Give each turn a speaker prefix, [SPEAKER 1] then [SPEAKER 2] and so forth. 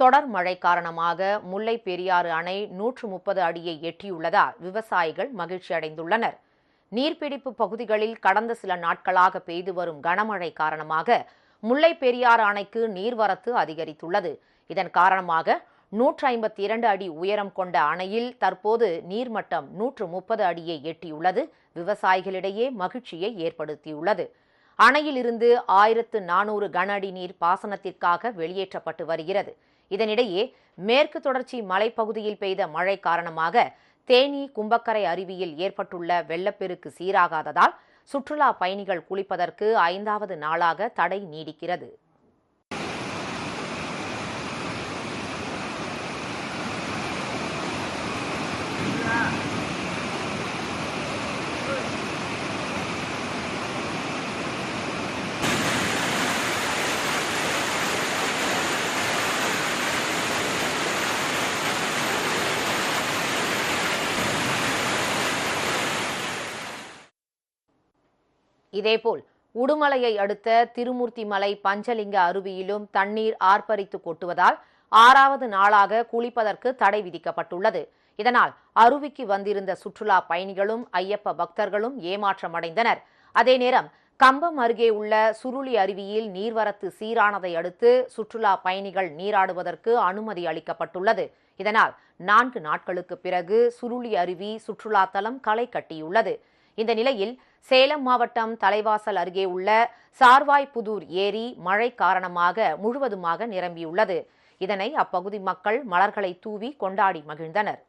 [SPEAKER 1] தொடர் மழை காரணமாக முல்லை பெரியாறு அணை நூற்று முப்பது அடியை எட்டியுள்ளதால் விவசாயிகள் மகிழ்ச்சி அடைந்துள்ளனர். நீர்பிடிப்பு பகுதிகளில் கடந்த சில நாட்களாக பெய்து வரும் கனமழை காரணமாக முல்லை பெரியாறு அணைக்கு நீர்வரத்து அதிகரித்துள்ளது. இதன் காரணமாக நூற்று ஐம்பத்தி இரண்டு அடி உயரம் கொண்ட அணையில் தற்போது நீர்மட்டம் நூற்று முப்பது அடியை எட்டியுள்ளது. விவசாயிகளிடையே மகிழ்ச்சியை ஏற்படுத்தியுள்ளது. அணையிலிருந்து ஆயிரத்து நானூறு கன அடி நீர் பாசனத்திற்காக வெளியேற்றப்பட்டு வருகிறது. இதனிடையே மேற்கு தொடர்ச்சி மலைப்பகுதியில் பெய்த மழை காரணமாக தேனி கும்பக்கரை அருவியில் ஏற்பட்டுள்ள வெள்ளப்பெருக்கு சீராகாததால் சுற்றுலா பயணிகள் குளிப்பதற்கு ஐந்தாவது நாளாக தடை நீடிக்கிறது. இதேபோல் உடுமலையை அடுத்த திருமூர்த்தி மலை பஞ்சலிங்க அருவியிலும் தண்ணீர் ஆர்ப்பரித்து கொட்டுவதால் ஆறாவது நாளாக குளிப்பதற்கு தடை விதிக்கப்பட்டுள்ளது. இதனால் அருவிக்கு வந்திருந்த சுற்றுலா பயணிகளும் ஐயப்ப பக்தர்களும் ஏமாற்றமடைந்தனர். அதே நேரம் கம்பம் அருகே உள்ள சுருளி அருவியில் நீர்வரத்து சீரானதை அடுத்து சுற்றுலா பயணிகள் நீராடுவதற்கு அனுமதி அளிக்கப்பட்டுள்ளது. இதனால் நான்கு நாட்களுக்கு பிறகு சுருளி அருவி சுற்றுலா தலம் களை கட்டியுள்ளது. இந்த நிலையில் சேலம் மாவட்டம் தலைவாசல் அருகே உள்ள சார்வாய்புதூர் ஏரி மழை காரணமாக முழுவதுமாக நிரம்பியுள்ளது. இதனை அப்பகுதி மக்கள் மலர்களை தூவி கொண்டாடி மகிழ்ந்தனர்.